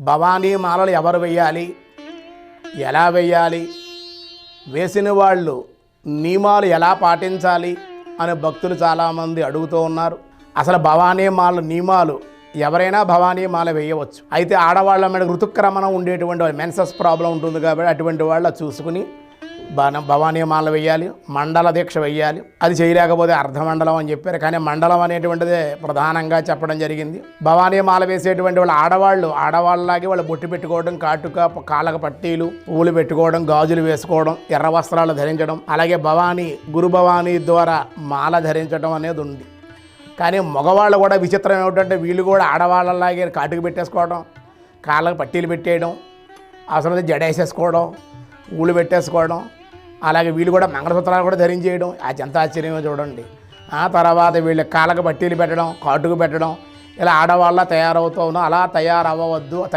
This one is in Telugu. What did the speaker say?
భవానీ మాలలు ఎవరు వెయ్యాలి? ఎలా వెయ్యాలి? వేసిన వాళ్ళు నియమాలు ఎలా పాటించాలి? అని భక్తులు చాలామంది అడుగుతూ ఉన్నారు. అసలు భవానీ మాల నియమాలు ఎవరైనా భవానీ మాల వేయవచ్చు. అయితే ఆడవాళ్ళ మీద ఋతుక్రమణం ఉండేటువంటి మెన్సస్ ప్రాబ్లం ఉంటుంది కాబట్టి అటువంటి వాళ్ళ చూసుకుని బాణ భవానీ మాల వేయాలి మండల దీక్ష వేయాలి అది చేయలేకపోతే అర్ధమండలం అని చెప్పారు. కానీ మండలం అనేటువంటిదే ప్రధానంగా చెప్పడం జరిగింది. భవానీ మాల వేసేటువంటి వాళ్ళు ఆడవాళ్ళు ఆడవాళ్ళలాగే వాళ్ళు బొట్టు పెట్టుకోవడం కాటుక కాళ్ళకు పట్టీలు పువ్వులు పెట్టుకోవడం గాజులు వేసుకోవడం ఎర్ర వస్త్రాలు ధరించడం అలాగే భవానీ గురు భవానీ ద్వారా మాల ధరించడం అనేది ఉంది. కానీ మగవాళ్ళు కూడా విచిత్రం ఏమిటంటే వీళ్ళు కూడా ఆడవాళ్ళలాగే కాటుకు పెట్టేసుకోవడం కాళ్ళకు పట్టీలు పెట్టేయడం అవసరం జడేసేసుకోవడం ఊళ్ళు పెట్టేసుకోవడం అలాగే వీళ్ళు కూడా మంగళసూత్రాలు కూడా ధరించేయడం అది ఎంత ఆశ్చర్యమో చూడండి. ఆ తర్వాత వీళ్ళ కాళ్ళకు పట్టీలు పెట్టడం కాటుకు పెట్టడం ఇలా ఆడవాళ్ళ తయారవుతూ ఉన్నాం అలా తయారవ్వవద్దు తయారు